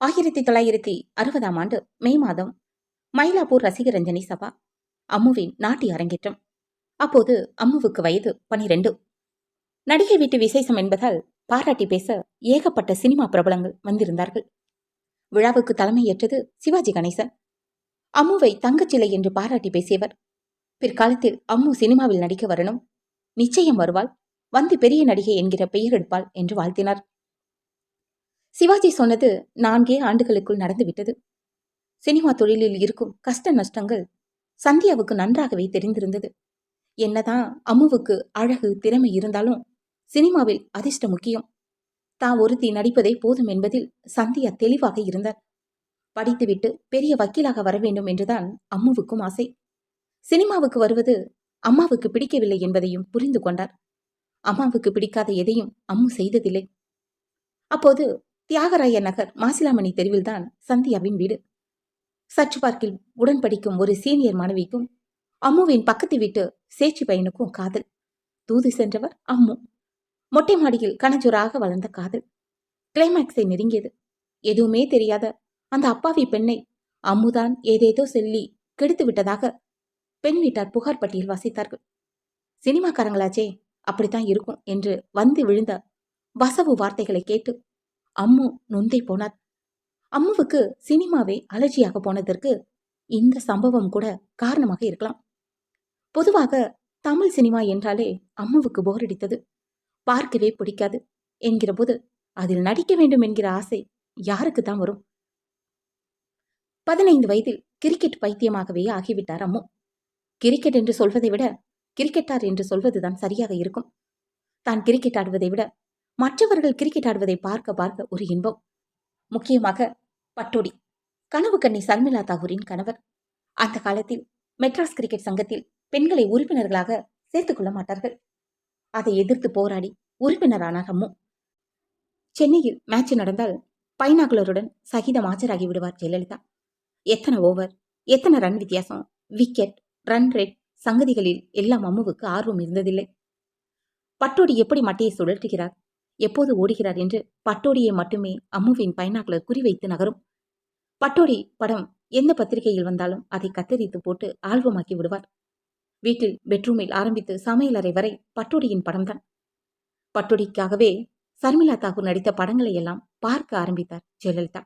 ஆயிரத்தி தொள்ளாயிரத்தி அறுபதாம் ஆண்டு மே மாதம் மயிலாப்பூர் ரசிகரஞ்சனி சபா அம்முவின் நாட்டி அரங்கேற்றம். அப்போது அம்முவுக்கு வயது பனிரெண்டு. நடிகை வீட்டு விசேஷம் என்பதால் பாராட்டி பேச ஏகப்பட்ட சினிமா பிரபலங்கள் வந்திருந்தார்கள். விழாவுக்கு தலைமையேற்றது சிவாஜி கணேசன். அம்முவை தங்கச்சிலை என்று பாராட்டி பேசியவர். பிற்காலத்தில் அம்மு சினிமாவில் நடிக்க வரணும். நிச்சயம் வருவாள். வந்து பெரிய நடிகை என்கிற பெயர் எடுப்பாள் என்று வாழ்த்தினார். சிவாஜி சொன்னது நான்கே ஆண்டுகளுக்குள் நடந்துவிட்டது. சினிமா தொழிலில் இருக்கும் கஷ்ட நஷ்டங்கள் சந்தியாவுக்கு நன்றாகவே தெரிந்திருந்தது. என்னதான் அம்முவுக்கு அழகு திறமை இருந்தாலும் சினிமாவில் அதிர்ஷ்டம் முக்கியம். தான் ஒருத்தி நடிப்பதே போதும் என்பதில் சந்தியா தெளிவாக இருந்தார். படித்துவிட்டு பெரிய வக்கீலாக வர வேண்டும் என்றுதான் அம்முவுக்கும் ஆசை. சினிமாவுக்கு வருவது அம்மாவுக்கு பிடிக்கவில்லை என்பதையும் புரிந்து கொண்டார். அம்மாவுக்கு பிடிக்காத எதையும் அம்மு செய்ததில்லை. அப்போது தியாகராய நகர் மாசிலாமணி தெருவில்தான் சந்தியாவின் வீடு. சற்று பார்க்கில் உடன் படிக்கும் ஒரு சீனியர் மாணவிக்கும் அம்முவின் பக்கத்து வீட்டு சேச்சி பையனுக்கும் காதல். தூது சென்றவர் அம்மு. மொட்டை மாடியில் கணஜூராக வளர்ந்த காதல். கிளைமேக்ஸை நெருங்கியது. எதுவுமே தெரியாத அந்த அப்பாவி பெண்ணை அம்முதான் ஏதேதோ சொல்லி கெடுத்து விட்டதாக பெண் வீட்டார் புகார் பட்டியல் வாசித்தார்கள். சினிமாக்காரங்களாச்சே அப்படித்தான் இருக்கும் என்று வந்து விழுந்த வசவு வார்த்தைகளை கேட்டு அம்மு நொந்தை போனார் அம்முவுக்கு சினிமாவே அலர்ஜியாக போனதற்கு இந்த சம்பவம் கூட காரணமாக இருக்கலாம். பொதுவாக தமிழ் சினிமா என்றாலே அம்முவுக்கு போரடித்தது பார்க்கவே பிடிக்காது என்கிற போது அதில் நடிக்க வேண்டும் என்கிற ஆசை யாருக்கு தான் வரும்? பதினைந்து வயதில் கிரிக்கெட் பைத்தியமாகவே ஆகிவிட்டார் அம்மு. கிரிக்கெட் என்று சொல்வதை விட கிரிக்கெட்டார் என்று சொல்வதுதான் சரியாக இருக்கும். தான் கிரிக்கெட் ஆடுவதை விட மற்றவர்கள் கிரிக்கெட் ஆடுவதை பார்க்க பார்க்க ஒரு இன்பம். முக்கியமாக பட்டோடி. கனவு கண்ணி சர்மிளா தாகூரின் கணவர். அந்த காலத்தில் மெட்ராஸ் கிரிக்கெட் சங்கத்தில் பெண்களை உறுப்பினர்களாக சேர்த்துக்கொள்ள மாட்டார்கள். அதை எதிர்த்து போராடி உறுப்பினரானார் அம்மு. சென்னையில் மேட்ச் நடந்தால் பைனாகுலருடன் சகிதம் ஆஜராகி விடுவார் ஜெயலலிதா. எத்தனை ஓவர் எத்தனை ரன் வித்தியாசம் விக்கெட் ரன் ரேட் சங்கதிகளில் எல்லாம் அம்முவுக்கு ஆர்வம் இருந்ததில்லை. பட்டோடி எப்படி மட்டையை சுழற்றுகிறார்? எப்போது ஓடுகிறார் என்று பட்டோடியை மட்டுமே அம்முவின் பைனாக்குலர் குறிவைத்து நகரும். பட்டோடி படம் எந்த பத்திரிகையில் வந்தாலும் அதை கத்தரித்து போட்டு ஆல்பமாக்கி விடுவார். வீட்டில் பெட்ரூமில் ஆரம்பித்து சமையலறை வரை பட்டோடியின் படம்தான். பட்டோடிக்காகவே சர்மிளா தாகூர் நடித்த படங்களை எல்லாம் பார்க்க ஆரம்பித்தார் ஜெயலலிதா.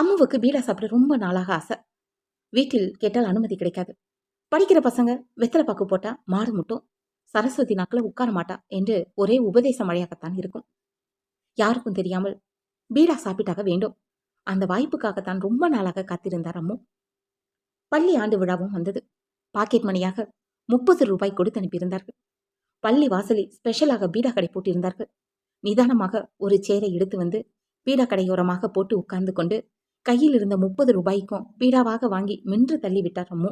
அம்முவுக்கு பீடா சாப்பிட ரொம்ப நாளாக ஆசை. வீட்டில் கேட்டால் அனுமதி கிடைக்காது. படிக்கிற பசங்க வெத்தலை பாக்கு போட்டா மாடு முட்டும். சரஸ்வதி நாக்கில் உட்கார மாட்டா என்று ஒரே உபதேச மழையாகத்தான் இருக்கும். யாருக்கும் தெரியாமல் பீடா சாப்பிட்டாக வேண்டும். அந்த வாய்ப்புக்காகத்தான் ரொம்ப நாளாக காத்திருந்தார் அம்மு. பள்ளி ஆண்டு விழாவும் வந்தது. பாக்கெட் மணியாக முப்பது ரூபாய் கொடுத்து அனுப்பியிருந்தார்கள். பள்ளி வாசலில் ஸ்பெஷலாக பீடா கடை போட்டிருந்தார்கள். நிதானமாக ஒரு சேரை எடுத்து வந்து பீடா கடையோரமாக போட்டு உட்கார்ந்து கொண்டு கையில் இருந்த முப்பது ரூபாய்க்கும் பீடாவாக வாங்கி மென்று தள்ளிவிட்டார் அம்மு.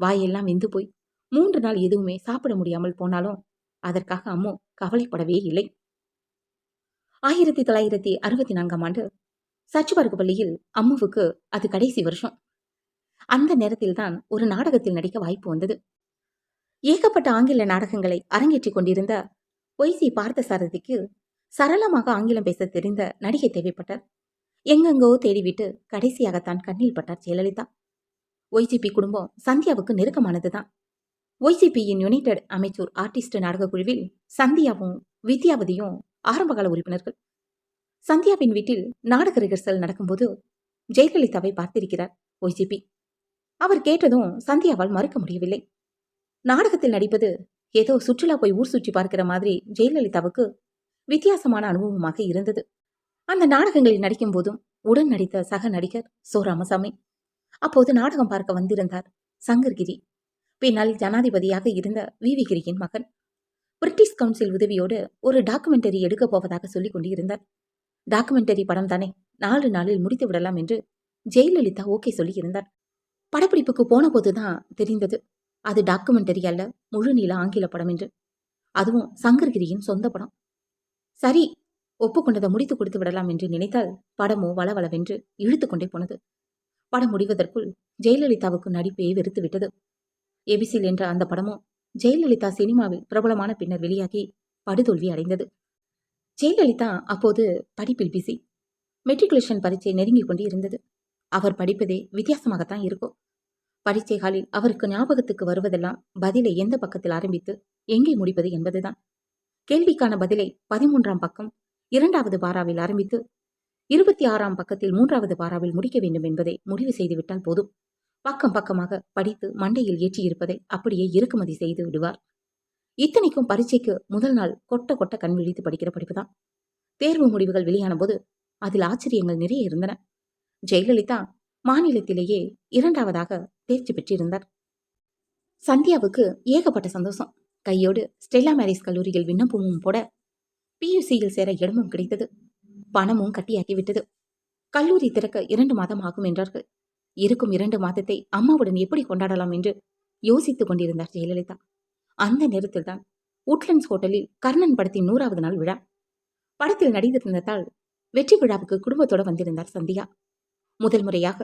வாயெல்லாம் வெந்து போய் மூன்று நாள் எதுவுமே சாப்பிட முடியாமல் போனாலும் அதற்காக அம்மு கவலைப்படவே இல்லை. ஆயிரத்தி தொள்ளாயிரத்தி அறுபத்தி நான்காம் ஆண்டு சச்சுபார்க்கு பள்ளியில் அம்முவுக்கு அது கடைசி வருஷம். அந்த நேரத்தில் தான் ஒரு நாடகத்தில் நடிக்க வாய்ப்பு வந்தது. ஏகப்பட்ட ஆங்கில நாடகங்களை அரங்கேற்றிக் கொண்டிருந்த ஒய்சி பார்த்த சாரதிக்கு சரளமாக ஆங்கிலம் பேச தெரிந்த நடிகை தேவைப்பட்டார். எங்கெங்கோ தேடிவிட்டு கடைசியாகத்தான் கண்ணில் பட்டார் ஜெயலலிதா. ஒய்சிபி குடும்பம் சந்தியாவுக்கு நெருக்கமானதுதான். ஒய்சிபியின் யுனைடெட் அமைச்சூர் ஆர்டிஸ்ட் நாடகக் குழுவில் சந்தியாவும் வித்யாவதியும் ஆரம்பகால உறுப்பினர்கள். சந்தியாவின் வீட்டில் நாடக ரிகர்சல் நடக்கும்போது ஜெயலலிதாவை பார்த்திருக்கிறார் ஒய்சிபி. அவர் கேட்டதும் சந்தியாவால் மறுக்க முடியவில்லை. நாடகத்தில் நடிப்பது ஏதோ சுற்றுலா போய் ஊர் சுற்றி பார்க்கிற மாதிரி ஜெயலலிதாவுக்கு வித்தியாசமான அனுபவமாக இருந்தது. அந்த நாடகங்களில் நடிக்கும் போதும் உடன் நடித்த சக நடிகர் சோ ராமசாமி அப்போது நாடகம் பார்க்க வந்திருந்தார் சங்கர்கிரி. பின்னால் ஜனாதிபதியாக இருந்த விவிகிரியின் மகன். பிரிட்டிஷ் கவுன்சில் உதவியோடு ஒரு டாக்குமெண்டரி எடுக்கப் போவதாக சொல்லிக் கொண்டிருந்தார். டாக்குமெண்டரி படம் தானே நாலு நாளில் முடித்து விடலாம் என்று ஜெயலலிதா ஓகே சொல்லியிருந்தார். படப்பிடிப்புக்கு போன போதுதான் தெரிந்தது. அது டாக்குமெண்டரி அல்ல முழு நீள ஆங்கில படம் என்று. அதுவும் சங்கர்கிரியின் சொந்த படம். சரி ஒப்புக்கொண்டதை முடித்து கொடுத்து விடலாம் என்று நினைத்தால் படமோ வளவளவென்று இழுத்து கொண்டே போனது. படம் முடிவதற்குள் ஜெயலலிதாவுக்கு நடிப்பே வெறுத்து விட்டது. எபிசில் என்ற அந்த படமும் ஜெயலலிதா சினிமாவில் பிரபலமான பின்னர் வெளியாகி படுதோல்வி அடைந்தது. ஜெயலலிதா அப்போது படிப்பில் பிசி மெட்ரிகுலேஷன் பரீட்சை நெருங்கிக் கொண்டு இருந்தது. அவர் படிப்பதே வித்தியாசமாகத்தான் இருக்கும். பரீட்சை காலில் அவருக்கு ஞாபகத்துக்கு வருவதெல்லாம் பதிலை எந்த பக்கத்தில் ஆரம்பித்து எங்கே முடிப்பது என்பதுதான். கேள்விக்கான பதிலை பதிமூன்றாம் பக்கம் இரண்டாவது பாராவில் ஆரம்பித்து இருபத்தி ஆறாம் பக்கத்தில் மூன்றாவது பாராவில் முடிக்க வேண்டும் என்பதை முடிவு செய்துவிட்டால் போதும். பக்கம் பக்கமாக படித்து மண்டையில் ஏற்றியிருப்பதை அப்படியே இறக்குமதி செய்து விடுவார். இத்தனைக்கும் பரீட்சைக்கு முதல் நாள் கொட்ட கொட்ட கண் விழித்து படிக்கிற படிப்புதான். தேர்வு முடிவுகள் வெளியான போது அதில் ஆச்சரியங்கள் நிறைய இருந்தன. ஜெயலலிதா மாநிலத்திலேயே இரண்டாவதாக தேர்ச்சி பெற்றிருந்தார். சந்தியாவுக்கு ஏகப்பட்ட சந்தோஷம். கையோடு ஸ்டெல்லா மேரிஸ் கல்லூரியில் விண்ணப்பமும் போட பியூசியில் சேர இடமும் கிடைத்தது. பணமும் கட்டியாக்கி விட்டது. கல்லூரி திறக்க இரண்டு மாதம் ஆகும் என்றார்கள். இருக்கும் இரண்டு மாதத்தை அம்மாவுடன் எப்படி கொண்டாடலாம் என்று யோசித்துக் கொண்டிருந்தார் ஜெயலலிதா. அந்த நேரத்தில்தான் உட்லண்ட்ஸ் ஹோட்டலில் கர்ணன் படத்தின் நூறாவது நாள் விழா. படத்தில் நடித்திருந்ததால் வெற்றி விழாவுக்கு குடும்பத்தோட வந்திருந்தார் சந்தியா. முதல் முறையாக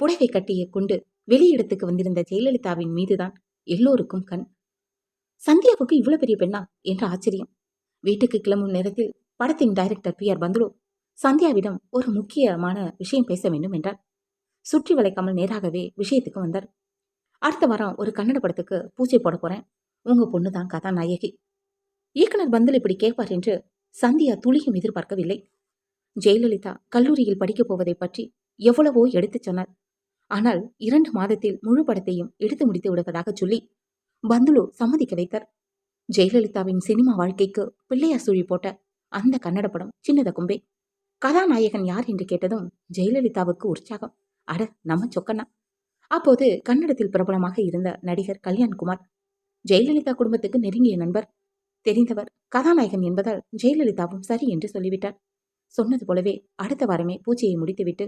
புடவை கட்டிய கொண்டு வெளியிடத்துக்கு வந்திருந்த ஜெயலலிதாவின் மீதுதான் எல்லோருக்கும் கண். சந்தியாவுக்கு இவ்வளவு பெரிய பெண்ணா என்ற ஆச்சரியம். வீட்டுக்கு கிளம்பும் நேரத்தில் படத்தின் டைரக்டர் பி ஆர் பந்துலு சந்தியாவிடம் ஒரு முக்கியமான விஷயம் பேச வேண்டும் என்றார். சுற்றி வளைக்காமல் நேராகவே விஷயத்துக்கு வந்தார். அடுத்த வாரம் ஒரு கன்னட படத்துக்கு பூஜை போட போறேன். உங்க பொண்ணு தான் கதாநாயகி. இயக்குனர் பந்தல் இப்படி கேட்பார் என்று சந்தியா துளியும் எதிர்பார்க்கவில்லை. ஜெயலலிதா கல்லூரியில் படிக்கப் போவதை பற்றி எவ்வளவோ எடுத்துச் சொன்னார் ஆனால் இரண்டு மாதத்தில் முழு படத்தையும் எடுத்து முடித்து விடுவதாக சொல்லி பந்துலு சம்மதிக்க வைத்தார். ஜெயலலிதாவின் சினிமா வாழ்க்கைக்கு பிள்ளையார் சுழி போட்ட அந்த கன்னட படம் சின்னத கும்பே. கதாநாயகன் யார் என்று கேட்டதும் ஜெயலலிதாவுக்கு உற்சாகம். அட நம்ம சொக்கண்ணா. அப்போது கன்னடத்தில் பிரபலமாக இருந்த நடிகர் கல்யாண்குமார் ஜெயலலிதா குடும்பத்துக்கு நெருங்கிய நண்பர் தெரிந்தவர் கதாநாயகன் என்பதால் ஜெயலலிதாவும் சரி என்று சொல்லிவிட்டார். சொன்னது போலவே அடுத்த வாரமே பூஜையை முடித்துவிட்டு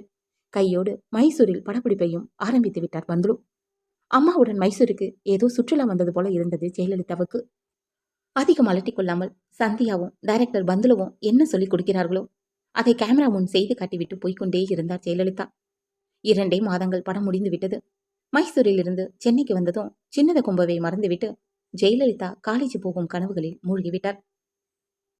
கையோடு மைசூரில் படப்பிடிப்பையும் ஆரம்பித்து விட்டார் பந்துலு. அம்மாவுடன் மைசூருக்கு ஏதோ சுற்றுலா வந்தது போல இருந்தது ஜெயலலிதாவுக்கு. அதிகம் அலட்டிக்கொள்ளாமல் சந்தியாவும் டைரக்டர் பந்துலுவும் என்ன சொல்லிக் கொடுக்கிறார்களோ அதை கேமரா முன் செய்து காட்டிவிட்டு போய்க்கொண்டே இருந்தார் ஜெயலலிதா. இரண்டே மாதங்கள் படம் முடிந்து விட்டது மைசூரில் இருந்து சென்னைக்கு வந்ததும் சின்னத கும்பவை மறந்துவிட்டு ஜெயலலிதா காலேஜ் போகும் கனவுகளில் மூழ்கிவிட்டார்.